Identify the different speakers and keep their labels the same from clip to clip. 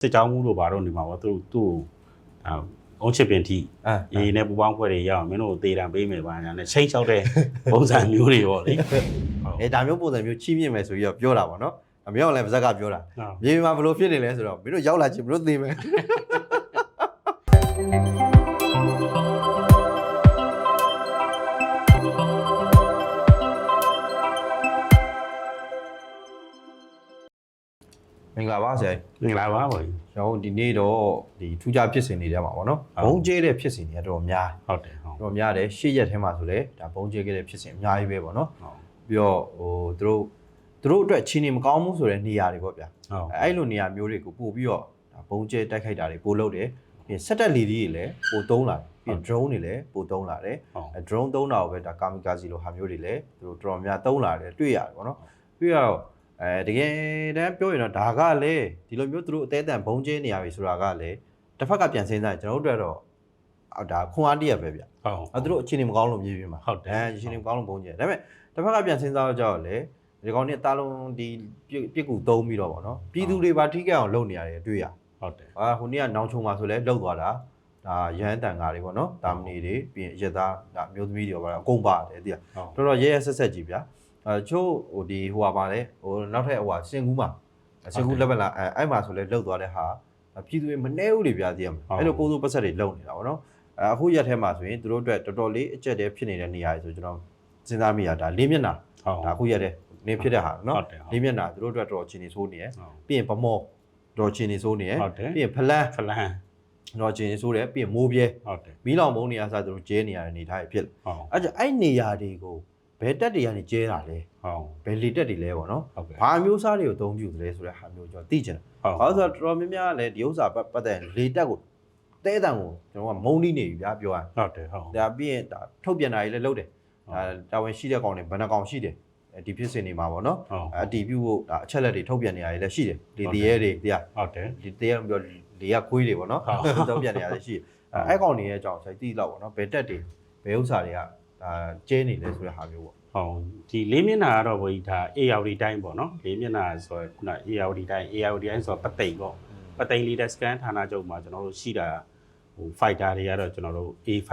Speaker 1: စစ်ကြောင်းမှုတို့ဘာတို့နေမှာပေါ့သူတို့သူ့အာအုံးချစ်ပင်ထိ
Speaker 2: အာ
Speaker 1: အေးနဲ့ပူပေါင်းဖွဲ့တွေရအောင်မင်းတို့သေတံပေးမယ်ပါညာနဲ့ချိန်ချောက်တဲ့ပုံစံမျိုးတွေပေါ့လေဟုတ်
Speaker 2: အဲဒါမျိုးပုံစံမျိုးချီးမြှင့်မယ်ဆိုပြီးတော့ပြောတာပေါ့နော်အမြောက်လည်းပါဇက်ကပြောတာ
Speaker 1: ဟုတ်
Speaker 2: မြေပြင်မှာဘယ်လိုဖြစ်နေလဲဆိုတော့မင်းတို့ရောက်လာချင်းမင်းတို့သိမယ် ဂလာပါဆရာကြီး
Speaker 1: မင်္ဂလာပါပေါ့
Speaker 2: ကျွန်တော်တို့ဒီနေ့တော့ဒီထူးခြားဖြစ်စဉ်တွေထဲမှာပေါ့နော်
Speaker 1: ဟုတ်
Speaker 2: ဘုံကျဲတဲ့ဖြစ်စဉ်တွေကတော့များ
Speaker 1: ဟုတ်တယ်ဟုတ်
Speaker 2: တော်များတယ်ရှေ့ရက်ထဲမှာဆိုလဲဒါဘုံကျဲခဲ့တဲ့ဖြစ်စဉ်အများကြီးပဲပေါ့နော်
Speaker 1: ဟုတ်
Speaker 2: ပြီးတော့ဟိုသူတို့သူတို့အတွက်ချင်းနေမကောင်းဘူးဆိုတဲ့နေရာတွေပေါ့ဗျာ
Speaker 1: ဟုတ်
Speaker 2: အဲအဲ့လိုနေရာမျိုးတွေကိုပို့ပြီးတော့ဒါဘုံကျဲတိုက်ခိုက်တာတွေပို့လုပ်တယ်ပြီးရင်စက်တက်လီတွေလည်းပို့သုံးလာတယ်ပြီးရင် drone တွေလည်းပို့သုံးလာတယ်
Speaker 1: ဟုတ်
Speaker 2: အဲ drone သုံးတာကိုပဲဒါကာမီကာဇီလိုဟာမျိုးတွေလည်းသူတို့တော်တော်များသုံးလာတယ်တွေ့ရတယ်ပေါ့နော်ပြီးတော့ အဲတကယ်တမ်းပြောရင်တော့ဒါကလည်းဒီလိုမျိုးသူတို့အသေးအတန်ဘုံကျဲနေရပြီဆိုတာကလည်းတစ်ဖက်ကပြန်စဉ်းစားရင်ကျွန်တော်တို့အတွက်တော့အော်ဒါခွန်အားတရပဲဗျ
Speaker 1: ဟုတ်
Speaker 2: အဲသူတို့အခြေအနေမကောင်းလို့မြေပြင်မှာ
Speaker 1: ဟုတ်တယ်
Speaker 2: အဲအခြေအနေမကောင်းလို့ဘုံကျဲဒါပေမဲ့တစ်ဖက်ကပြန်စဉ်းစားတော့ကြောက်လေဒီကောင်เนี่ยတာလုံးဒီပြစ်ပြစ်ကူသုံးပြီးတော့ဗောနော်ပြည်သူတွေပါထိခိုက်အောင်လုပ်နေရတယ်တွေ့ရ
Speaker 1: ဟုတ်တယ်
Speaker 2: အာဟိုနေ့ကနောင်ချုံမှာဆိုလဲလှုပ်သွားတာဒါရဟန်းတန်ကားတွေဗောနော်တာမဏီတွေပြီးရင်ရက်သားဒါမျိုးသမီးတွေဗောနော်အကုန်ပါတယ်တိရ
Speaker 1: ဟုတ်
Speaker 2: တော်တော်ရဲရဲဆက်ဆက်ကြီးဗျာ အဲချို့ဟိုဒီဟိုဟာပါလေဟိုနောက်ထပ်ဟိုဟာစင်ကူးမှာစင်ကူးလက်ပလာအဲအဲ့မှာဆိုလဲလှုပ်သွားတဲ့ဟာပြည်သူတွေမနှဲဘူးတွေဗျာသိရမလားအဲ့လိုကိုစိုးပတ်ဆက်တွေလှုပ်နေတာဗောနော်အဲအခုရက်ထဲမှာဆိုရင်သူတို့အတွက်တော်တော်လေးအကျက်တဲဖြစ်နေတဲ့နေရာတွေဆိုကျွန်တော်စဉ်းစားမိရတာလေးမျက်နှာ
Speaker 1: ဟုတ်
Speaker 2: ဒါအခုရက်တဲ့နေဖြစ်တဲ့ဟာနော်
Speaker 1: ဟုတ်တယ်ဟုတ်
Speaker 2: လေးမျက်နှာသူတို့အတွက်တော်တော်ချင်းနေဆိုးနေရယ်
Speaker 1: ဟုတ်
Speaker 2: ပြီးရင်ဗမော့တော်ချင်းနေဆိုးနေရယ်
Speaker 1: ဟုတ်တယ်
Speaker 2: ပြီးရင်ဖလန်း
Speaker 1: ဖလန်
Speaker 2: တော်ချင်းနေဆိုးတယ်ပြီးရင်မိုးပြဲ
Speaker 1: ဟုတ်တယ်
Speaker 2: မီးလောင်မုံနေရာစသူတို့ကျဲနေရတဲ့အနေထားတွေဖြစ်တယ်
Speaker 1: ဟုတ်
Speaker 2: အဲ့ကြောင့်အဲ့နေရာတွေကို ဘယ်တက်တွေကနေကျဲတာလဲ
Speaker 1: ဟုတ်
Speaker 2: ဘယ်လေတက်တွေလဲပေါ့နော်
Speaker 1: ဟုတ်ကဲ့
Speaker 2: ဘာအမျိုးအစားတွေကိုအသုံးပြုသလဲဆိုတဲ့ဟာမျိုးကျွန်တော်သိချင်တယ်
Speaker 1: ဟုတ်
Speaker 2: ဘာလို့ဆိုတော့တော်တော်များများလည်းဒီဥစ္စာပတ်ပတ်သက်ရင်လေတက်ကိုတဲတန်ကိုကျွန်တော်ကမုံနေနေပြီဗျာပြောရရင်
Speaker 1: ဟုတ်တယ်ဟုတ်
Speaker 2: ဒါပြီးရင်ဒါထုတ်ပြန်တာကြီးလည်းလုပ်တယ်ဒါတာဝန်ရှိတဲ့ကောင်တွေဘယ်နှကောင်ရှိတယ်အဲဒီဖြစ်စဉ်တွေမှာပေါ့နော်
Speaker 1: ဟုတ်
Speaker 2: အတီးပြုဖို့ဒါအချက်လက်တွေထုတ်ပြန်နေရတယ်လည်းရှိတယ်လေတရေတွေတရား
Speaker 1: ဟုတ်တယ်
Speaker 2: ဒီတရေပြောလေကခွေးတွေပေါ့နော်
Speaker 1: ဟုတ်
Speaker 2: ထုတ်ပြန်နေရတယ်ရှိတယ်အဲအဲ့ကောင်တွေရဲ့အကြောင်းဆိုင်တိလောက်ပေါ့နော်ဘယ်တက်တွေဘယ်ဥစ္စာတွေက ဒါကျဲနေလဲဆိုတဲ့ဟာမျိုးပေါ့
Speaker 1: ဟုတ်ဒီလေးမျက်နှာကတော့ဘို့ဒါ AR တိုင်းပေါ့နော်လေးမျက်နှာဆိုတော့ခုန AR တိုင်း AR တိုင်းဆိုတော့ပသိမ်ပေါ့ပသိမ်လေးတဲ့ scan ဌာနချုပ်မှာကျွန်တော်တို့ရှိတာဟို fighter တွေကတော့ကျွန်တော်တို့ A5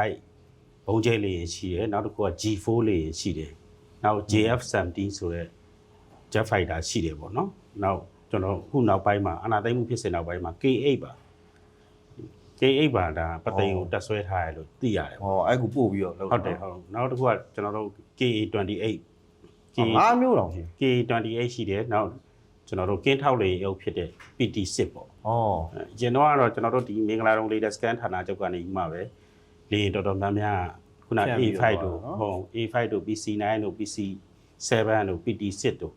Speaker 1: ဘုံကျဲလေးရရှိတယ်နောက်တစ်ခုက G4 လေးရရှိတယ်နောက် JF17 ဆိုတဲ့ jet fighter ရှိတယ်ပေါ့နော်နောက်ကျွန်တော်ခုနောက်ပိုင်းမှာအနာသိမ့်မှုဖြစ်စဉ်နောက်ပိုင်းမှာ K8 ပါ K8 ပါဒါပသိမ်ကိုတက်ဆွဲထားရလို့သိရတယ်ပေါ့
Speaker 2: ဟောအဲ့ကူပို့ပြီးတော့လုပ်
Speaker 1: ဟုတ်တယ်ဟုတ်နောက်တစ်ခုကကျွန်တော်တို့ KA28 K
Speaker 2: ငါးမျိုးတောင်ရှိ
Speaker 1: K28 ရှိတယ်နောက်ကျွန်တော်တို့ကင်းထောက်လေရုပ်ဖြစ်တဲ့ PT6 ပေါ့
Speaker 2: ဟော
Speaker 1: အဲအရင်တော့ကတော့ကျွန်တော်တို့ဒီမင်္ဂလာတုံးလေးတဲ့ scan ဌာနချုပ်ကနေမှပဲလေရင်တော်တော်များများခုန A5 တို့ဟုတ် A5 တို့ PC9 တို့ PC7 တို့ PT6 တို့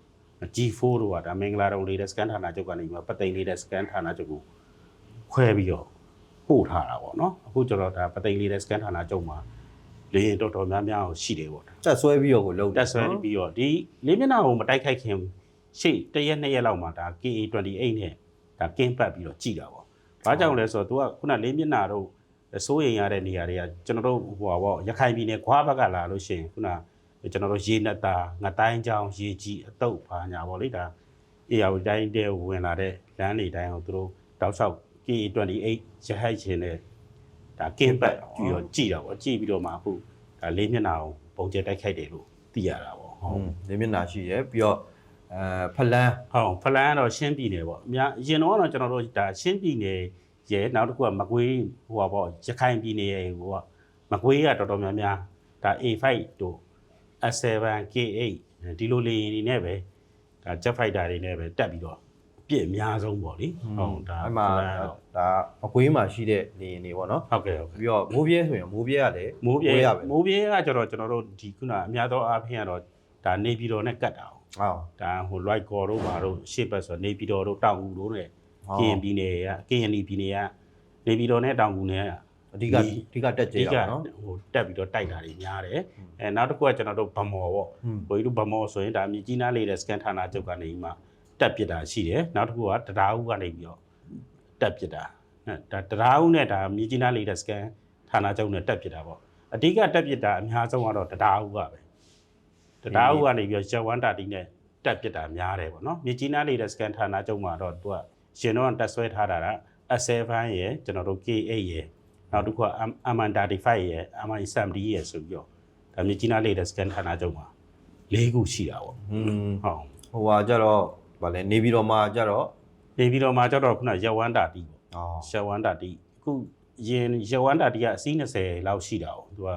Speaker 1: G4 တို့ကဒါမင်္ဂလာတုံးလေးတဲ့ scan ဌာနချုပ်ကနေမှပသိမ်လေးတဲ့ scan ဌာနချုပ်ကိုခွဲပြီးတော့ ပို့ထားတာပေါ့နော်အခုကျွန်တော်ဒါပသိမ်လေးတဲ့ scan ဌာနချုပ်မှာလေရင်တော်တော်များများကိုရှိတယ်ပေါ့
Speaker 2: တက်ဆွဲပြီးတော့ကိုလုပ်
Speaker 1: တက်ဆွဲပြီးတော့ဒီလေးမျက်နှာကိုမတိုက်ခိုက်ခင်ရှေ့တစ်ရက်နှစ်ရက်လောက်မှာဒါ KA28 နဲ့ဒါကင်းပတ်ပြီးတော့ကြည်တာပေါ့။ဘာကြောင့်လဲဆိုတော့ तू ကခုနလေးမျက်နှာတို့စိုးရင်ရတဲ့နေရာတွေကကျွန်တော်တို့ဟိုပါပေါ့ရခိုင်ပြည်နယ်ခွာဘက်ကလာလို့ရှိရင်ခုနကျွန်တော်တို့ရေနတာငတိုင်းချောင်းရေကြီးအတုပ်ဘာညာပေါ့လေဒါအေယာဝတီတိုင်းတဲကိုဝင်လာတဲ့လမ်းတွေတိုင်းကိုသူတို့တောက်လျှောက် KA28 ရဟိုက်ခြင်းနဲ့ဒါကင်းပတ်ပြီးတော့ကြည်တာပေါ့ကြည်ပြီးတော့မှအခုဒါလေးမျက်နှာကိုပုံကျဲတိုက်ခိုက်တယ်လို့သိရတာပေါ့ဟုတ်
Speaker 2: ဒီမျက်နှာရှိတယ်ပြီးတော့အဲဖလန်း
Speaker 1: ဟုတ်ဖလန်ကတော့ရှင်းပြည်နယ်ပေါ့အများအရင်တော့ကတော့ကျွန်တော်တို့ဒါရှင်းပြည်နယ်ရဲ့နောက်တစ်ခုကမကွေးဟိုပါပေါ့ရခိုင်ပြည်နယ်ရဲ့ဟိုကမကွေးကတော်တော်များများဒါ A5 တို့ S7 K8 ဒီလိုလေယာဉ်တွေနဲ့ပဲဒါ jet fighter တွေနဲ့ပဲတက်ပြီးတော့အ ပြည့်အများဆုံးပေါ့လေဟုတ်ဒါ
Speaker 2: အဲ့မှာ
Speaker 1: ဖလန်ကတော့
Speaker 2: ဒါအကွေးမှာရှိတဲ့နေရင်တွေပေါ့နော်
Speaker 1: ဟုတ်ကဲ့ဟုတ်ကဲ့
Speaker 2: ပြီးတော့မိုးပြဲဆိုရင်မိုးပြဲကလည်း
Speaker 1: မိုးပြေ
Speaker 2: ရပဲ
Speaker 1: မိုးပြေကကျတော့ကျွန်တော်တို့ဒီခုနအများသောအားဖြင့်ကတော့ဒါနေပြည်တော်နဲ့ကတ်တာအောင်
Speaker 2: ဟော
Speaker 1: ဒါဟို right call တို့ဘာတို့ရှေ့ဘက်ဆိုနေပြည်တော်တို့တောင်ကူတို့နဲ့
Speaker 2: ဟော
Speaker 1: ကရင်ပြည်နယ်ကကရင်ပြည်နယ်ကနေပြည်တော်နဲ့တောင်ကူနဲ့
Speaker 2: အဓိကအဓိကတက်ကြ
Speaker 1: အဓိ
Speaker 2: ရ
Speaker 1: က
Speaker 2: အောင်နော်
Speaker 1: ဟိုတက်ပြီးတော့တိုက်တာတွေများတယ်အဲနောက်တစ်ခုကကျွန်တော်တို့ဗမော်ပေါ့
Speaker 2: อืม
Speaker 1: ဘိုးကြီးတို့ဗမော်ဆိုရင်ဒါမြကြီးနားလေးတဲ့ scan ဌာနချုပ်ကနေမှ တက်ပစ်တာရှိတယ်နောက်တစ်ခုကတရားဦးကနေပြီးတော့တက်ပစ်တာအဲဒါတရားဦးနဲ့ဒါမြကြီးနားလေးတဲ့ scan ဌာနချုပ်နဲ့တက်ပစ်တာပေါ့အဓိကတက်ပစ်တာအများဆုံးကတော့တရားဦးကပဲတရားဦးကနေပြီးတော့ Jet 130နဲ့တက်ပစ်တာများတယ်ပေါ့နော်မြကြီးနားလေးတဲ့ scan ဌာနချုပ်မှာတော့သူကရှင်တော့တက်ဆွဲထားတာက S7 ရယ်ကျွန်တော်တို့ K8 ရယ်နောက်တစ်ခုက M35 ရယ် M70 ရယ်ဆိုပြီးတော့ဒါမြကြီးနားလေးတဲ့ scan ဌာနချုပ်မှာ၄ခုရှိတာပေါ့
Speaker 2: อืม
Speaker 1: ဟုတ်
Speaker 2: ဟိုဟာကြတော့ ဗာလဲနေပြီးတော့မှကြတော့
Speaker 1: နေပြီးတော့မှကျတော့ခုနရက်ဝမ်းတာတီပေါ့
Speaker 2: အော်
Speaker 1: ရက်ဝမ်းတာတီအခုရင်ရက်ဝမ်းတာတီကအစီး20လောက်ရှိတာ哦သူက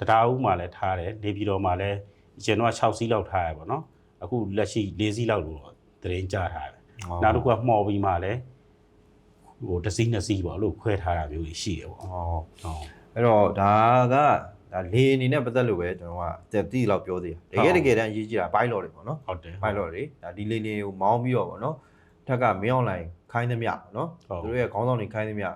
Speaker 1: တရားဦးမှာလည်းထားတယ်နေပြီးတော့မှလည်းရင်တော့6စီးလောက်ထားရပေါ့နော်အခုလက်ရှိ4စီးလောက်လို့သတင်းကြားထားတယ်နောက်တစ်ခုကမှော်ပြီးမှလည်းဟိုတစ်စီးနှစ်စီးပေါ့လို့ခွဲထားတာမျိုးကြီးရှိတယ်ပေါ့
Speaker 2: အော်
Speaker 1: ဟုတ်
Speaker 2: အဲ့တော့ဒါက ဒါလေအနေနဲ့ပတ်သက်လို့ပဲကျွန်တော်ကတက်တိလောက်ပြောသေးတယ်တကယ်တကယ်တမ်းအရေးကြီးတာဘိုင်လော်တွေပေါ့နော်
Speaker 1: ဟုတ်တယ်
Speaker 2: ဘိုင်လော်တွေဒါဒီလေနေကိုမောင်းပြီးတော့ပေါ့နော်ထက်ကမင်းအွန်လိုင်းခိုင်းသမျှပေါ့နော်
Speaker 1: ဟုတ်
Speaker 2: သူတို့ရဲ့ခေါင်းဆောင်တွေခိုင်းသမျှ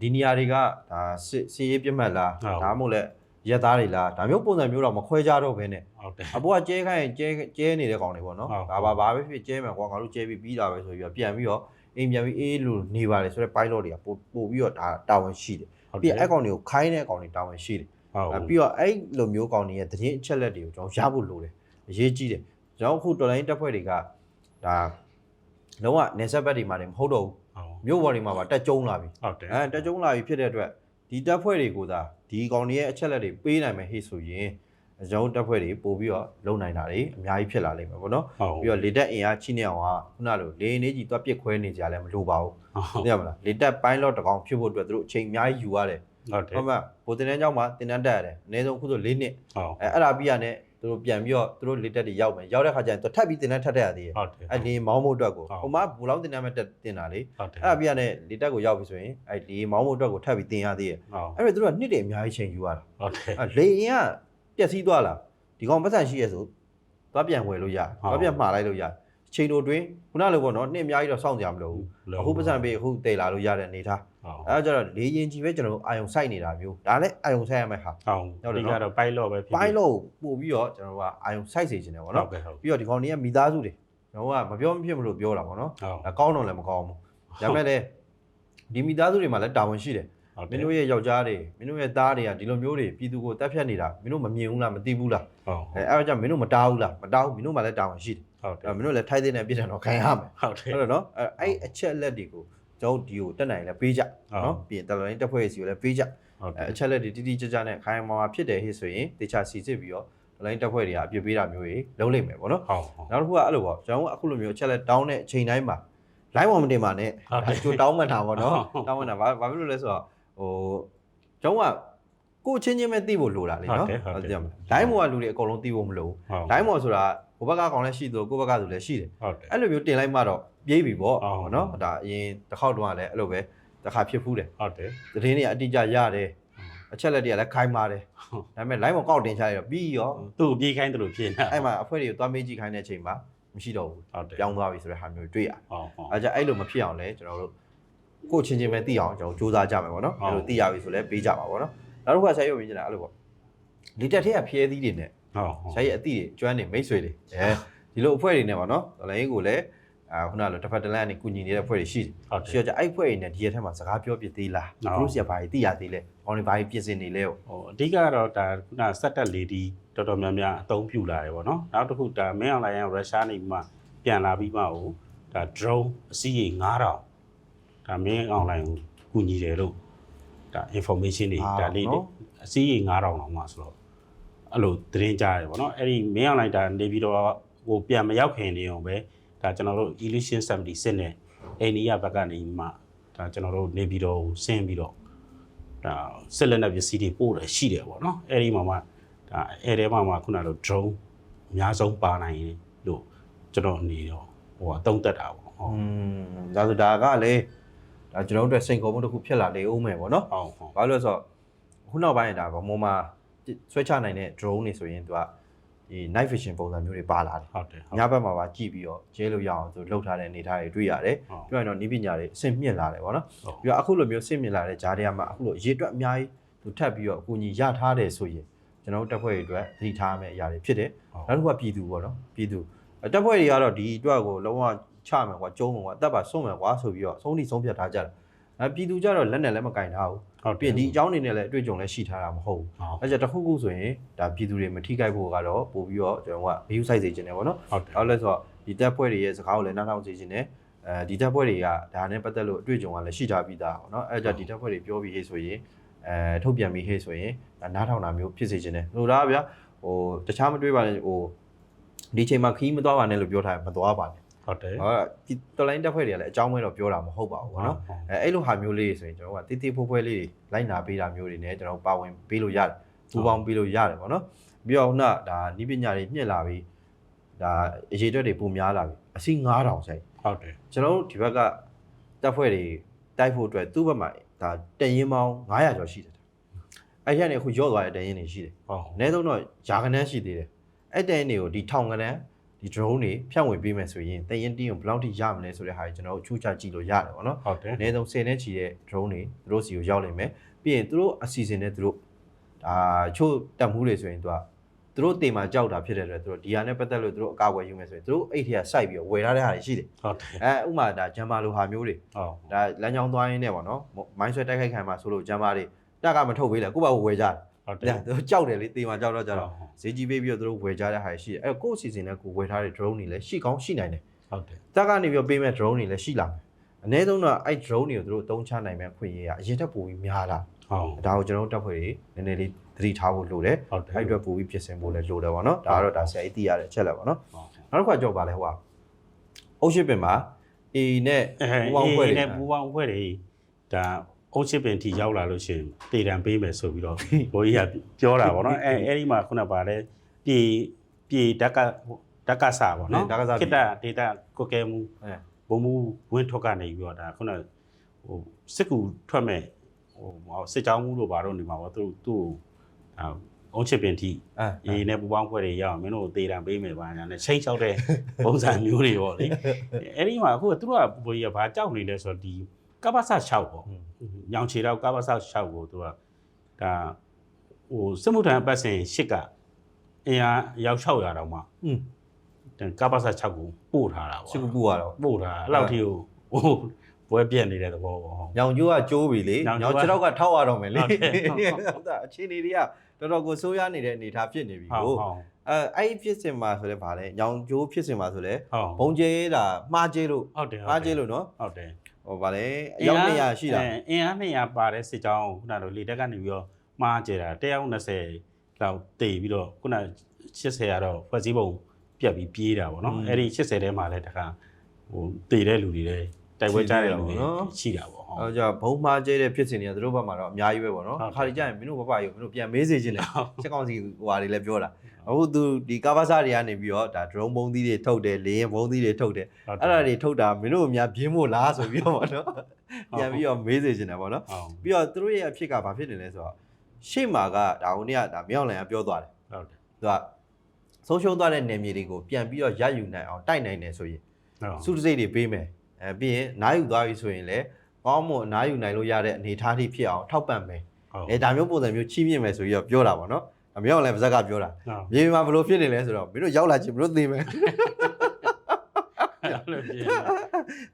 Speaker 2: ဒီနေရာတွေကဒါစစ်စီရေးပြတ်မှတ်လား
Speaker 1: ဟုတ်
Speaker 2: ဒါမှမဟုတ်လဲရက်သားတွေလားဒါမျိုးပုံစံမျိုးတော့မခွဲကြတော့ဘဲနဲ့
Speaker 1: ဟုတ်တယ်
Speaker 2: အပေါ်ကကျဲခိုင်းရင်ကျဲကျဲနေတဲ့ကောင်တွေပေါ့နော်
Speaker 1: ဟုတ်
Speaker 2: ဒါပါဘာပဲဖြစ်ကျဲမယ်ကွာငါတို့ကျဲပြီးပြီးတာပဲဆိုပြီးတော့ပြန်ပြီးတော့အိမ်ပြန်ပြီးအေးလို့နေပါလေဆိုတော့ pilot တွေကပို့ပို့ပြီးတော့ဒါတာဝန်ရှိတယ်
Speaker 1: ဟုတ်
Speaker 2: ပြီး
Speaker 1: တယ်
Speaker 2: တော့အဲ့ကောင်တွေကိုခိုင်းတဲ့ကောင်တွေတာဝန်ရှိတယ်
Speaker 1: ဟုတ်
Speaker 2: အဲ ပြီးတော့အဲ့လိုမျိုးကောင်တွေရဲ့သတင်းအချက်လက်တွေကိုကျွန်တော်ရဖို့လိုတယ်အရေးကြီးတယ်ကျွန်တော်အခုတော်လိုင်းတက်ဖွဲ့တွေကဒါလုံးဝနေဆက်ဘက်တွေမှာနေမဟုတ်တော့ဘူး
Speaker 1: ဟုတ်
Speaker 2: မြို့ပေါ်တွေမှာပါတက်ကျုံလာပြီ
Speaker 1: ဟုတ်တယ်
Speaker 2: အဲတက်ကျုံလာပြီဖြစ်တဲ့အတွက်ဒီတက်ဖွဲ့တွေကိုသာဒီကောင်တွေရဲ့အချက်လက်တွေပေးနိုင်မယ်ဟေ့ဆိုရင်ကျွန်တော်တက်ဖွဲ့တွေပို့ပြီးတော့လုံနိုင်တာတွေအများကြီးဖြစ်လာလိမ့်မယ်ပေါ့နော်
Speaker 1: ဟုတ်
Speaker 2: ပြီးတော့လေတက်အင်အားချိနေအောင်ကခုနလိုလေနေကြီးသွားပစ်ခွဲနေကြလည်းမလိုပါဘူး
Speaker 1: ဟုတ်
Speaker 2: သိရမလားလေတက်ပိုင်းလော့တကောင်ဖြစ်ဖို့အတွက်သူတို့အချိန်အများကြီးယူရတယ်
Speaker 1: ဟုတ်တယ်
Speaker 2: ဟုတ်မှဘိုတင်တန်းကျောင်းမှာတင်တန်းတက်ရတယ်အနည်းဆုံးအခုဆို၄နှစ်
Speaker 1: ဟုတ်
Speaker 2: အဲအဲ့ဒါပြီးရနဲ့သူတို့ပြန်ပြီးတော့သူတို့လေတက်တွေရောက်မယ်ရောက်တဲ့ခါကျရင်သူထပ်ပြီးတင်တန်းထပ်တက်ရသေးတယ်
Speaker 1: ဟုတ်တယ်
Speaker 2: အဲ့လေမောင်းဖို့အတွက်ကို
Speaker 1: ဟုတ်
Speaker 2: ဟိုမှာဘူလောင်းတင်တန်းမဲ့တက်တင်တာလေ
Speaker 1: ဟုတ်တယ်
Speaker 2: အဲ့ဒါပြီးရနဲ့လေတက်ကိုရောက်ပြီဆိုရင်အဲ့လေမောင်းဖို့အတွက်ကိုထပ်ပြီးတင်ရသေးတယ်
Speaker 1: ဟုတ်
Speaker 2: အဲ့ဒါသူတို့ကနှစ်တွေအများကြီးချိန်ယူရတာ
Speaker 1: ဟုတ်တယ်
Speaker 2: အဲ့လေအင်ကပျက်စီးသွားလားဒီကောင်ပတ်စံရှိရဲဆိုသွားပြန်ဝယ်လို့ရတယ်သွားပြန်မှားလိုက်လို့ရတယ်ချိန်တို့တွင်းခုနလိုပေါ့နော်နှစ်အများကြီးတော့စောင့်ကြမလို့ဘူးအခုပတ်စံပေးအခုတည်လာလို့ရတဲ့အနေထား
Speaker 1: ဟုတ်
Speaker 2: အဲဒါကြတော့လေရင်ကြီးပဲကျွန်တော်တို့အာယုံစိုက်နေတာမျိုးဒါလည်းအာယုံစိုက်ရမယ့်ဟာ
Speaker 1: ဟုတ်ဒီကတော့ပိုက်လော့ပဲဖြစ်
Speaker 2: ပိုင်းလို့ပို့ပြီးတော့ကျွန်တော်တို့ကအာယုံစိုက်စေချင်တယ်ဗော
Speaker 1: ဟုတ်
Speaker 2: နော်
Speaker 1: ကဲ့ဟုတ်
Speaker 2: ပြီးတော့ဒီကောင်တွေကမိသားစုတွေကျွန်တော်ကမပြောမဖြစ်မလို့ပြောတာဗောနော်
Speaker 1: ဟုတ်
Speaker 2: ဒါကောင်းတော့လည်းမကောင်းဘူးဒါပေမဲ့လည်းဒီမိသားစုတွေမှာလည်းတာဝန်ရှိတယ်
Speaker 1: ဟုတ်
Speaker 2: မင်းတို့ရဲ့ယောက်ျားတွေမင်းတို့ရဲ့သားတွေကဒီလိုမျိုးတွေပြည်သူကိုတပ်ဖြတ်နေတာမင်းတို့မမြင်ဘူးလားမသိဘူးလား
Speaker 1: ဟုတ်
Speaker 2: အဲအဲ့ဒါကြောင့်မင်းတို့မတားဘူးလားမတားဘူးမင်းတို့မှလည်းတာဝန်ရှိတယ်
Speaker 1: ဟုတ်တယ်
Speaker 2: အဲမင်းတို့လည်းထိုက်တဲ့နဲ့ပြည်တယ်တော့ခံရမယ်
Speaker 1: ဟုတ်တယ်
Speaker 2: ဟုတ်တယ်နော်အဲအဲ့အချက်လက်တွေကို ကျွန်တော်တို့ဒီကိုတက်နိုင်လဲပေးကြနော်ပြီးရင်တလိုင်းတက်ဖွဲ့စီကိုလည်းပေးကြ
Speaker 1: ဟုတ်တ
Speaker 2: အဲ
Speaker 1: ယ်
Speaker 2: အချက်လက်တွေတိတိကျကျနဲ့ခိုင်မာမာဖြစ်တယ်ဟိဆိုရင်တေချာစီစစ်ပြီးတော့တလိုင်းတက်ဖွဲ့တွေကအပြစ်ပေးတာမျိုးတွေလုံးလိမ့်မယ်ပေါ့နော်
Speaker 1: ဟုတ်ဟုတ်
Speaker 2: နောက်တစ်ခုကအဲ့လိုပေါ့ကျွန်တော်ကအခုလိုမျိုးအချက်လက်တောင်းတဲ့အချိန်တိုင်းမှာ line ပေါ်မတင်ပါနဲ့ကျိုးတောင်းမှန်တာပေါ့နော်တောင်းမှန်တာဘာဘာဖြစ်လို့လဲဆိုတော့ဟိုကျွန်တော်ကကိုယ်ချင်းချင်းပဲသိဖို့လိုတာလေနော်တယ်မလား line ပေါ်ကလူတွေအကုန်လုံးသိဖို့မလိုဘူး
Speaker 1: ဟုတ်
Speaker 2: line ပေါ်ဆိုတာ ဟိုဘက်ကကောင်လည်းရှိသလိုကိုယ့်ဘက်ကသူလည်းရှိတယ်
Speaker 1: ဟုတ်တယ်
Speaker 2: အဲ့လိုမျိုးတင်လိုက်မှတော့ပြေးပြီပေါ့
Speaker 1: ဟုတ်
Speaker 2: နော်ဒါအရင်တစ်ခေါက်တုန်းကလည်းအဲ့လိုပဲတစ်ခါဖြစ်ဖူးတယ်
Speaker 1: ဟုတ်တယ်
Speaker 2: သတင်းတွေကအတိအကျရတယ်အချက်လက်တွေကလည်းခိုင်းပါတယ်
Speaker 1: ဟုတ်
Speaker 2: ဒါပေမဲ့ line ပေါ်ကောက်တင်ချလိုက်တော့ပြီးရော
Speaker 1: သူ့ကိုပြေးခိုင်းတယ်လို့ဖြစ်နေတာ
Speaker 2: အဲ့မှာအဖွဲ့တွေကိုသွားမေးကြည့်ခိုင်းတဲ့အချိန်မှာမရှိတော့ဘူး
Speaker 1: ဟုတ်တယ်
Speaker 2: ပြောင်းသွားပြီဆိုတဲ့ဟာမျိုးတွေ့ရတယ်
Speaker 1: ဟုတ်ဟုတ်
Speaker 2: အဲကြအဲ့လိုမဖြစ်အောင်လဲကျွန်တော်တို့ကိုယ့်ချင်းချင်းပဲသိအောင်ကျွန်တော်စူးစမ်းကြမယ်ပေါ့နော်
Speaker 1: ဟုတ်
Speaker 2: အဲ့လိုသိရပြီဆိုလဲပေးကြပါပေါ့နော်နောက်တစ်ခုကဆရာရုပ်မြင်ကြတာအဲ့လိုပေါ့လီတက်ထဲကဖျဲသီးတွေနဲ့
Speaker 1: ဟုတ်ဟုတ်
Speaker 2: ဆရာရဲ့အသီးတွေကျွမ်းနေမိတ်ဆွေတွေအဲဒီလိုအဖွဲ့တွေနဲ့ပေါ့နော်တော်လိုင်းကိုလည်းအာခုနကလိုတစ်ဖက်တစ်လမ်းကနေကုညီနေတဲ့အဖွဲ့တွေရှိတယ်
Speaker 1: ဟုတ်တ
Speaker 2: ရှိ
Speaker 1: ယ်
Speaker 2: တော့ကြအဲ့ဖွဲ့တွေနဲ့ဒီရက်ထဲမှာစကားပြောပြသေးလား
Speaker 1: ဟုတ်
Speaker 2: သူတို့ဆရာဘာကြီးသိရသေးလဲဘောင်းတွေဘာကြီးပြင်ဆင်နေလဲပေါ့
Speaker 1: ဟိုအဓိကကတော့ဒါခုနစက်တက်လေဒီတော်တော်များများအသုံးပြုလာတယ်ပေါ့နော်နောက်တစ်ခုဒါမင်းအောင်လိုင်းရရုရှားနေပြီးမှပြန်လာပြီးမှဟိုဒါ drone အစီးရေ9000ဒါမင်းအောင်လိုင်းကိုကူညီတယ်လို့ဒါ information တွေဒါလေးတွေအစီးရေ9000လောက်မှဆိုတော့ အဲ့လိုသတင်းကြားတယ်ပေါ့နော်အဲ့ဒီမင်းအောင်လိုင်းဒါနေပြီးတော့ဟိုပြန်မရောက်ခင်နေအောင်ပဲဒါကျွန်တော်တို့ illusion 76နဲ့အိန္ဒိယဘက်ကနေမှဒါကျွန်တော်တို့နေပြီးတော့ဆင်းပြီးတော့ဒါဆက်လက်နဲ့ပစ္စည်းတွေပို့တယ်ရှိတယ်ပေါ့နော်အဲ့ဒီမှာမှဒါအဲ့ဒီမှာမှခုနလို drone အများဆုံးပါနိုင်တယ်လို့ကျွန်တော်အနေတော့ဟိုအသုံးသက်တာပေါ့ဟုတ်
Speaker 2: อืมဒါဆိုဒါကလည်းဒါကျွန်တော်တို့အတွက်စိန်ခေါ်မှုတစ်ခုဖြစ်လာလေဦးမယ်ပေါ့နော်
Speaker 1: ဟုတ်ဟုတ်
Speaker 2: ဘာလို့လဲဆိုတော့ခုနောက်ပိုင်းဒါဗမောမှာ ဆွဲချနိုင်တဲ့ drone တွေဆိုရင်သူကဒီ night vision ပုံစံမျိုးတွေပါလာတယ်
Speaker 1: ဟုတ်တယ်
Speaker 2: ညဘက်မှာပါကြည့်ပြီးတော့ကျဲလို့ရအောင်သူလှုပ်ထားတဲ့အနေအထားတွေတွေ့ရတယ်
Speaker 1: ဟုတ်
Speaker 2: ပြောရင်တော့ဤပညာတွေအဆင့်မြင့်လာတယ်ပေါ့နော်
Speaker 1: ဟုတ်
Speaker 2: ပြီးတော့အခုလိုမျိုးဆင့်မြင့်လာတဲ့ဂျားတွေကမှအခုလိုရေအတွက်အများကြီးသူထပ်ပြီးတော့အကူအညီရထားတယ်ဆိုရင်ကျွန်တော်တို့တပ်ဖွဲ့တွေအတွက်သတိထားရမယ့်အရာတွေဖြစ်တယ်နောက်တစ်ခုကပြည်သူပေါ့နော်ပြည်သူအဲတပ်ဖွဲ့တွေကတော့ဒီအတွက်ကိုလုံးဝချမယ်ကွာကျုံးမယ်ကွာအသက်ပါဆုံးမယ်ကွာဆိုပြီးတော့ဆုံးထိဆုံးဖြတ်ထားကြတာ အဲပြည်သူကြတော့လက်နဲ့လည်းမကင်ထားဘူး
Speaker 1: ဟုတ်
Speaker 2: ပြီးရင်ဒီအကြောင်းတွေနဲ့လည်းအတွေ့အကြုံလည်းရှိထားတာမဟုတ်ဘူး
Speaker 1: ဟုတ်
Speaker 2: အဲကြတစ်ခုခုဆိုရင်ဒါပြည်သူတွေမထိခိုက်ဖို့ကတော့ပို့ပြီးတော့ကျွန်တော်က view site စေချင်တယ်ပေါ့နော်
Speaker 1: ဟုတ်တယ်
Speaker 2: နောက်လဲဆိုတော့ဒီတပ်ဖွဲ့တွေရဲ့စကားကိုလည်းနားထောင်စေချင်တယ်အဲဒီတပ်ဖွဲ့တွေကဒါနဲ့ပတ်သက်လို့အတွေ့အကြုံကလည်းရှိကြပြီးသားပေါ့နော်အဲဒါကြောင့်ဒီတပ်ဖွဲ့တွေပြောပြီးဟေ့ဆိုရင်အဲထုတ်ပြန်ပြီးဟေ့ဆိုရင်ဒါနားထောင်တာမျိုးဖြစ်စေချင်တယ်လို့ဒါကဗျာဟိုတခြားမတွေးပါနဲ့ဟိုဒီချိန်မှာခီးမသွားပါနဲ့လို့ပြောထားရင်မသွားပါနဲ့
Speaker 1: ဟုတ်တယ်
Speaker 2: ဟောဒီတော်လိုင်းတပ်ဖွဲ့တွေကလည်းအကြောင်းမဲတော့ပြောတာမဟုတ်ပါဘူးဗောနော်အဲအဲ့လိုဟာမျိုးလေးတွေဆိုရင်ကျွန်တော်ကတိတိဖိုးဖွဲလေးတွေလိုက်နာပေးတာမျိုးတွေနဲ့ကျွန်တော်ပါဝင်ပေးလို့ရတယ်ပူပေါင်းပေးလို့ရတယ်ဗောနော်ပြီးတော့ခုနဒါနီးပညာတွေမြင့်လာပြီးဒါအရေးအတွက်တွေပုံများလာပြီအစီ9000ဆိုင်
Speaker 1: ဟုတ်တယ်
Speaker 2: ကျွန်တော်တို့ဒီဘက်ကတပ်ဖွဲ့တွေတိုက်ဖို့အတွက်သူ့ဘက်မှာဒါတန်ရင်ပေါင်း900ကျော်ရှိတယ်အဲ့ဒီကနေအခုရော့သွားတဲ့တန်ရင်တွေရှိတယ်
Speaker 1: ဟုတ်
Speaker 2: အနည်းဆုံးတော့ဂျာကနန်းရှိသေးတယ်အဲ့တန်ရင်တွေကိုဒီထောင်ကနန်း ဒီ drone တွေဖြန့်ဝေပေးမယ်ဆိုရင်တန်ရင်တင်းကိုဘယ်လောက်ထိရမလဲဆိုတဲ့ဟာကိုကျွန်တော်တို့ချူချကြည့်လို့ရတယ်ဗောနော်
Speaker 1: ဟုတ်တယ်
Speaker 2: အနည်းဆုံး10နဲ့ချီတဲ့ drone တွေသူတို့စီကိုရောက်နိုင်မယ်ပြီးရင်သူတို့အစီအစဉ်နဲ့သူတို့ဒါချို့တက်မှုတွေဆိုရင်သူကသူတို့တင်မှာကြောက်တာဖြစ်တဲ့အတွက်သူတို့ဒီဟာနဲ့ပတ်သက်လို့သူတို့အကာအကွယ်ယူမယ်ဆိုရင်သူတို့အဲ့ဒီကစိုက်ပြီးတော့ဝယ်ထားတဲ့ဟာတွေရှိတယ်
Speaker 1: ဟုတ်တယ်
Speaker 2: အဲဥမာဒါဂျမ်မာလိုဟာမျိုးတွေ
Speaker 1: ဟုတ်
Speaker 2: ဒါလမ်းကြောင်းသွားရင်းနဲ့ပေါ့နော်မိုင်းဆွဲတိုက်ခိုက်ခံမှာဆိုလို့ဂျမ်မာတွေတက်ကမထုတ်ပေးလေကိုယ့်ဘာကိုဝယ်ကြတယ်
Speaker 1: ဟုတ်တ။ယ်
Speaker 2: ဒါသူတို့ကြောက်တယ်လေတင်မှာကြောက်တော့ကြတော့
Speaker 1: ဟုတ်
Speaker 2: ဈေးကြီးပေးပြီးတော့သူတို့ဝယ်ကြတဲ့ဟာတွေရှိတယ်။အဲကိုယ့်အစီအစဉ်နဲ့ကိုယ်ဝယ်ထားတဲ့ drone တွေလည်းရှိကောင်းရှိနိုင်တယ်
Speaker 1: ဟုတ်တယ်။
Speaker 2: တက်ကနေပြီးတော့ပေးမဲ့ drone တွေလည်းရှိလာမယ်။အနည်းဆုံးတော့အဲ့ drone တွေကိုသူတို့အသုံးချနိုင်မဲ့ခွင့်ရရအရင်ထက်ပိုပြီးများလာ
Speaker 1: ဟုတ်။
Speaker 2: ဒါကိုကျွန်တော်တို့တက်ဖွဲ့တွေနည်းနည်းလေးသတိထားဖို့လိုတယ်
Speaker 1: ဟုတ်တယ်။
Speaker 2: အဲ့အတွက်ပိုပြီးပြင်ဆင်ဖို့လည်းလိုတယ်ပေါ့နော်။ဒါကတော့ဒါဆရာကြီးသိရတဲ့အချက်လက်ပေါ့နော်
Speaker 1: ဟုတ်။
Speaker 2: နောက်တစ်ခါကြောက်ပါလဲဟိုကအုတ်ရှိပင်မှာ A နဲ့
Speaker 1: အဲ
Speaker 2: ပူပေါင်းဖွဲ့တွေ
Speaker 1: နဲ့ပူပေါင်းဖွဲ့တွေဒါ အုတ်ချစ်ပင်ထိရောက်လာလို့ရှိရင်တေတံပေးမယ်ဆိုပြီးတော့ဘိုးကြီးကပြောတာဗောနော်အဲအဲ့ဒီမှာခုနကပါလဲပြေပြေတက်ကတက်ကဆာဗောနော်
Speaker 2: တက္ကသပြည်
Speaker 1: ခိတ္တဒေတာကိုကဲမူ
Speaker 2: အဲ
Speaker 1: ဘုံမူဝင်းထွက်ကနေပြီးတော့ဒါခုနဟိုစစ်ကူထွက်မဲ့ဟိုဟောစစ်ကြောင်းမှုလို့ဘာလို့နေမှာဗောသူတို့သူ့အာအုတ်ချစ်ပင်ထိ
Speaker 2: အဲ
Speaker 1: အေးနဲ့ပူပေါင်းဖွဲ့တွေရအောင်မင်းတို့တေတံပေးမယ်ပါညာနဲ့ချိန်ချောက်တဲ့ပုံစံမျိုးတွေပေါ့လေအဲ့ဒီမှာအခုကသူတို့ကဘိုးကြီးကဘာကြောက်နေလဲဆိုတော့ဒီ ကပ္ပစ6ပေါ့ညောင်ချေတော့ကပ္ပစ6ကိုသူကဒါဟိုစစ်မှုထမ်းအပတ်စဉ်8ကအင်အားရောက်600တောင်မှ
Speaker 2: อืม
Speaker 1: ကပ္ပစ6ကိုပို့ထားတာပေါ့
Speaker 2: စစ်ကူပူရတော့
Speaker 1: ပို့ထားအဲ့လောက်ထိကိုဟိုပွဲပြက်နေတဲ့သဘောပေါ့ဟုတ်
Speaker 2: ညောင်ကျိုးကကျိုးပြီလေ
Speaker 1: ညောင်ကျိုး
Speaker 2: ညောင်
Speaker 1: က
Speaker 2: ခြေတော့ကထောက်ရတော့မယ်လေ
Speaker 1: ဟုတ်တယ်
Speaker 2: ဟုတ်တာအခြေအနေတွေကတော်တော်ကိုဆိုးရနေတဲ့အနေအထားဖြစ်နေပြီ
Speaker 1: ဟုတ်
Speaker 2: ကို
Speaker 1: ဟုတ်
Speaker 2: အဲအဲ့ဒီဖြစ်စင်မှာဆိုလဲဗာလဲညောင်ကျိုးဖြစ်စင်မှာဆိုလဲ
Speaker 1: ဟုတ်
Speaker 2: ဘုံကျဲတာမှားကျဲလို့
Speaker 1: ဟုတ်တယ်
Speaker 2: မှားကျဲလို့နော်
Speaker 1: ဟုတ်တယ်
Speaker 2: ဟိုဗာလဲအယောက်200ရှိတာ
Speaker 1: အဲအင်အား200ပါတဲ့စစ်ကြောင်းခုနကလေတက်ကနေပြီးတော့မှားကြတာ120လောက်တေပြီးတော့ခုန80ကတော့ဖွဲ့စည်းပုံပြတ်ပြီးပြေးတာပေါ့နော်အဲ့ဒီ80ထဲမှာလည်းတခါဟိုတေတဲ့လူတွေလည်း တိုက်ပွဲကြတဲ့လူတွေရှိတာပေါ့ဟုတ်
Speaker 2: အဲကြောင့်ဘုံမှားကျဲတဲ့ဖြစ်စင်တွေကသူတို့ဘက်မှာတော့အများကြီးပဲပေါ့နော်
Speaker 1: ဟုတ်တယ်
Speaker 2: ခါလီကြရင်မင်းတို့ဘဘယူမင်းတို့ပြန်မေးစေချင်တယ်
Speaker 1: ဟုတ်
Speaker 2: ချက်ကောင်စီဟိုဟာတွေလည်းပြောတာအခုသူဒီကာဘာစာတွေကနေပြီးတော့ဒါ drone ဘုံသီးတွေထုတ်တယ်လေရင်ဘုံသီးတွေထုတ်တယ်
Speaker 1: ဟုတ်
Speaker 2: အဲ့ဒါတွေထုတ်တာမင်းတို့အများပြင်းဖို့လားဆိုပြီးတော့ပေါ့နော်ပြန်ပြီးတော့မေးစေချင်တယ်ပေါ့နော်
Speaker 1: ဟုတ်
Speaker 2: ပြီးတော့သူတို့ရဲ့အဖြစ်ကဘာဖြစ်နေလဲဆိုတော့ရှေ့မှာကဒါဟိုနေ့ကဒါမြောက်လန်ကပြောသွားတယ်
Speaker 1: ဟုတ်တယ်
Speaker 2: သူကဆုံးရှုံးသွားတဲ့နယ်မြေတွေကိုပြန်ပြီးတော့ရယူနိုင်အောင်တိုက်နိုင်တယ်ဆိုရင်
Speaker 1: ဟုတ်
Speaker 2: စုတစိတ်တွေပေးမယ် အဲပြီးရင်နားယူသွားပြီဆိုရင်လည်းကောင်းမွန်နားယူနိုင်လို့ရတဲ့အနေအထားထိဖြစ်အောင်ထောက်ပံ့မယ်
Speaker 1: ဟုတ်
Speaker 2: အဲဒါမျိုးပုံစံမျိုးချီးမြှင့်မယ်ဆိုပြီးတော့ပြောတာပေါ့နော်အမြောက်လန်ပါဇက်ကပြောတာ
Speaker 1: ဟုတ်
Speaker 2: မြေပြင်မှာဘယ်လိုဖြစ်နေလဲဆိုတော့မင်းတို့ရောက်လာချင်းမင်းတို့သိမယ်
Speaker 1: အဲ့လိုပြေး
Speaker 2: မင်း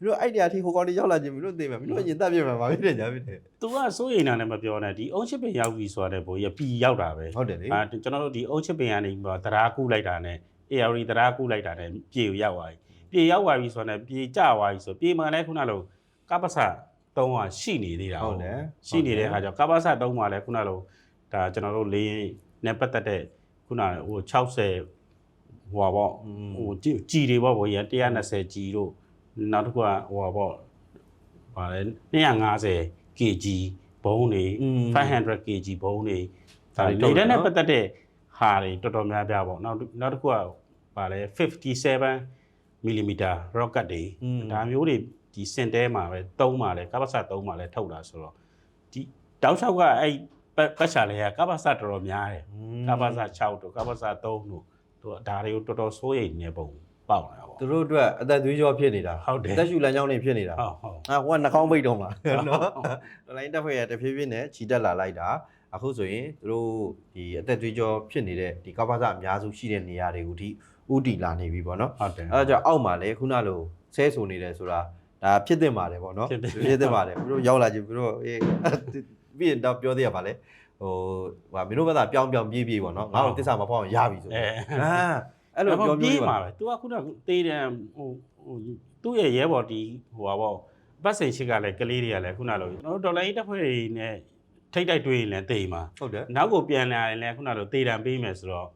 Speaker 2: တို့အဲ့ဒီအထိဟိုကောင်တွေရောက်လာချင်းမင်းတို့သိမယ်မင်းတို့အရင်တက်ပြမယ်ဘာဖြစ်နေကြဖြစ်နေ
Speaker 1: သူကစိုးရိမ်တာလည်းမပြောနဲ့ဒီအုံချစ်ပင်ရောက်ပြီဆိုတဲ့ဘိုးကြီးကပြီရောက်တာပဲ
Speaker 2: ဟုတ်တယ်လေ
Speaker 1: အာကျွန်တော်တို့ဒီအုတ်ချစ်ပင်ကနေပြီးတော့သရာကူးလိုက်တာနဲ့ AR သရာကူးလိုက်တာနဲ့ပြေကိုရောက်သွားပြီ ပြေရောက်သွားပြီဆိုတော့ပြေကျသွားပြီဆိုပြေမှလည်းခုနလိုကပ္ပစ3ကရှိနေသေးတာ
Speaker 2: ဟုတ်တယ်
Speaker 1: ရှိနေတဲ့အခါကျတော့ကပ္ပစ3မှာလည်းခုနလိုဒါကျွန်တော်တို့လေးနဲ့ပတ်သက်တဲ့ခုနဟို60ဟိုပါပေါ့ဟိုကြည်ကြည်တွေပေါ့ဘောကြီး120ကြည်တို့နောက်တစ်ခုကဟိုပါပေါ့ဗာလဲ250 kg ဘုံတွေ500 kg ဘုံတွေဒါတွေလေတဲ့နဲ့ပတ်သက်တဲ့ဟာတွေတော်တော်များများပေါ့နောက်နောက်တစ်ခုကဗာလဲ57 mm rocket တွေဒါမျိုးတွေဒီစင်တဲမှာပဲတုံးမှာလဲကပ္ပစတုံးမှာလဲထုတ်တာဆိုတော့ဒီတောက်လျှောက်ကအဲ့ပတ်ချာလဲကကပ္ပစတော်တော်များတယ်ကပ္ပစ6တို့ကပ္ပစ3တို့တို့ဒါတွေကိုတော်တော်စိုးရိမ်နေပုံပေါက်နေတာပေါ့
Speaker 2: သူတို့အတွက်အသက်သွေးကြောဖြစ်နေတာ
Speaker 1: ဟုတ်တယ်
Speaker 2: အသက်ရှူလမ်းကြောင်းတွေဖြစ်နေတာ
Speaker 1: ဟုတ်ဟုတ်
Speaker 2: အာဟိုကနှာခေါင်းပိတ်တော့မှာနော်တလိုင်းတက်ဖွဲ့ရတဖြည်းဖြည်းနဲ့ခြိတက်လာလိုက်တာအခုဆိုရင်သူတို့ဒီအသက်သွေးကြောဖြစ်နေတဲ့ဒီကောက်ပါစအများစုရှိတဲ့နေရာတွေကိုဒီ ဥတီလာနေပြီပေါ့နော်
Speaker 1: ဟုတ်တယ်
Speaker 2: အဲဒါကြောင့်အောက်မှာလည်းခုနလိုဆဲဆိုနေတယ်ဆိုတာဒါဖြစ်တင်ပါတယ်ပေါ့နော်
Speaker 1: ဖြစ်တင်
Speaker 2: ဖြစ်တင်ပါတယ်သူတို့ရောက်လာကြပြီသူတို့အေးပြီးရင်တော့ပြောသေးရပါလေဟိုဟာမင်းတို့ဘက်ကပြောင်းပြောင်းပြေးပြေးပေါ့နော်ငါတို့တစ္ဆာမဖောက်အောင်ရပြီဆို
Speaker 1: အဲ
Speaker 2: အာအဲ့လိုပြော
Speaker 1: ပြေး
Speaker 2: မျိုး
Speaker 1: မှာ
Speaker 2: ပါ
Speaker 1: ပဲ तू ကခုနကတေးတယ်ဟိုဟိုသူ့ရဲ့ရဲဘော်ဒီဟိုပါပေါ့ပတ်စင်ရှိကလည်းကလေးတွေကလည်းခုနလိုကျွန်တော်တို့ဒေါ်လာရေးတပ်ဖွဲ့တွေနဲ့ထိတ်တိုက်တွေ့ရင်လည်းတိမ်မှာ
Speaker 2: ဟုတ်တယ်
Speaker 1: နောက်ကိုပြန်လာရင်လည်းခုနလိုတေတံပေးမယ်ဆိုတော့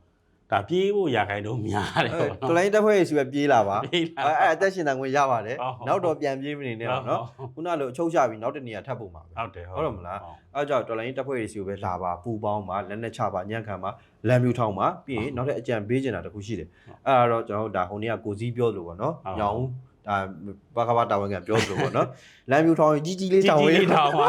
Speaker 1: ဒါပြေးဖို့ရာခိုင်တော့များတယ်
Speaker 2: အဲ
Speaker 1: ပေါ့
Speaker 2: တ
Speaker 1: နော်
Speaker 2: လိုင်းတက်ဖွဲ့ရေးစီပဲပြေးလာပါ
Speaker 1: ပြေးလာ
Speaker 2: အဲအဲအသက်ရှင်တန်ခွင့်ရပါတယ်
Speaker 1: ဟုတ်ဟုတ်
Speaker 2: နောက်တော့ပြန်ပြေးမနေနဲ့တော့နော်ခုနလိုအချုပ်ချပြီးနောက်တနေရာထပ်ဖို့မှာပဲ
Speaker 1: ဟုတ်တယ်
Speaker 2: ဟုတ်တယ်မလားအဲကြောင့်တော်လိုင်းတက်ဖွဲ့ရေးစီကိုပဲလာပါပူပေါင်းပါလက်နဲ့ချပါညံ့ခံပါလမ်းမြူထောင်းပါပြီးရင်နောက်ထပ်အကြံပေးချင်တာတစ်ခုရှိတယ်အဲဒါတော့ကျွန်တော်တို့ဒါဟိုနေ့ကကိုစည်းပြောလို့ပေါ့နော်ညောင်ဦး ဒါဘာကဘာတာဝန်ခံပြောလို့ပေါ့နော်လမ်းမြူထောင်းရင်ကြီးကြီးလေး
Speaker 1: ကြီး
Speaker 2: ထောင်း
Speaker 1: ကြီး
Speaker 2: ရေး
Speaker 1: လေးထောင်ပါ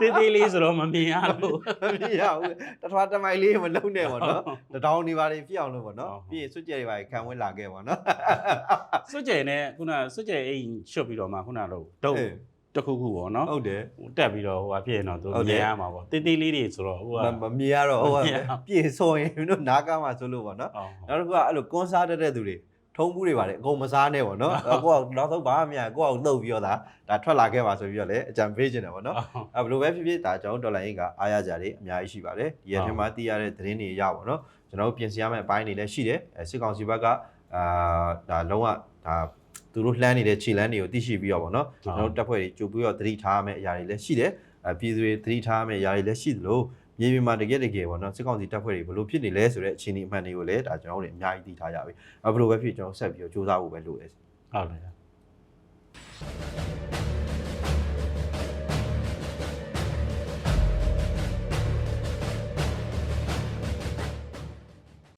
Speaker 1: တေးသေးလေးဆိုတော့မမြင်ရလို့
Speaker 2: မပြရဘူးတထွားတမိုင်လေးမလုံးနဲ့ပေါ့နော်တတောင်းနေပါလေပြအောင်လို့ပေါ့နော်
Speaker 1: ဟုတ်
Speaker 2: ပြီးရင်စွတ်ကြဲတွေပါခံဝင်လာခဲ့ပေါ့နော်
Speaker 1: စွတ်ကြဲနဲ့ခုနစွတ်ကြဲအိမ်ချွတ်ပြီးတော့မှခုနလိုဒုတ်
Speaker 2: အေး
Speaker 1: တစ်ခုခုပေါ့နော်
Speaker 2: ဟုတ်တယ်
Speaker 1: ဟိုတက်ပြီးတော့ဟိုဟာဖြစ်ရင်တော့သူ
Speaker 2: ဟုတ်တယ်
Speaker 1: မြင်ရမှာပေါ့တေးသေးလေးတွေဆိုတော့ဟိုက
Speaker 2: မမမြင်ရတော့ဟုတ်
Speaker 1: မမြင်ရ
Speaker 2: ကဲ့ပြည့်ဆိုရင်မင်းတို့နားကားမှာဆိုလို့ပေါ့နော်
Speaker 1: အော်
Speaker 2: နောက်တစ်ခုကအဲ့လိုကွန်ဆာတတ်တဲ့သူတွေ ထုံးမှုတွေပါတယ်အကုန်မစားနဲ့ပေါ့နော်အဲ့ကိုကနောက်ဆုံးဘာမှမရကိုကလှုပ်ပြီးတော့ဒါဒါထွက်လာခဲ့ပါဆိုပြီးတော့လေအကြံပေးခြင်းတယ်ပေါ့နော်အဲ့ဘယ်လိုပဲဖြစ်ဖြစ်ဒါကျွန်တော်တို့ဒေါ်လာရင်းကအားရကြတယ်အများကြီးရှိပါတယ်ဒီရက်ထဲမှာသိရတဲ့သတင်းတွေရပါတော့ကျွန်တော်တို့ပြင်ဆင်ရမယ့်အပိုင်းတွေလည်းရှိတယ်အဲစစ်ကောင်စီဘက်ကအာဒါလုံးဝဒါသူတို့လှမ်းနေတဲ့ခြေလမ်းတွေကိုသိရှိပြီးတော့ပေါ့နော်ကျွန်တော်တို့တပ်ဖွဲ့တွေကြိုပြီးတော့သတိထားရမယ့်အရာတွေလည်းရှိတယ်အပြည်သူတွေသတိထားရမယ့်အရာတွေလည်းရှိသလို မြေပြင်မှာတကယ်တကယ်ပေါ့နော်စစ်ကောင်စီတပ်ဖွဲ့တွေဘလို့ဖြစ်နေလဲဆိုတဲ့အခြေအနေအမှန်တွေကိုလည်းဒါကျွန်တော်တို့အများကြီးသိထားကြပြီ။ဘလို့ပဲဖြစ်ကျွန်တော်ဆက်ပြီးတော့စူးစမ်းဖို့ပဲလိုတယ်။
Speaker 1: ဟုတ်တယ်။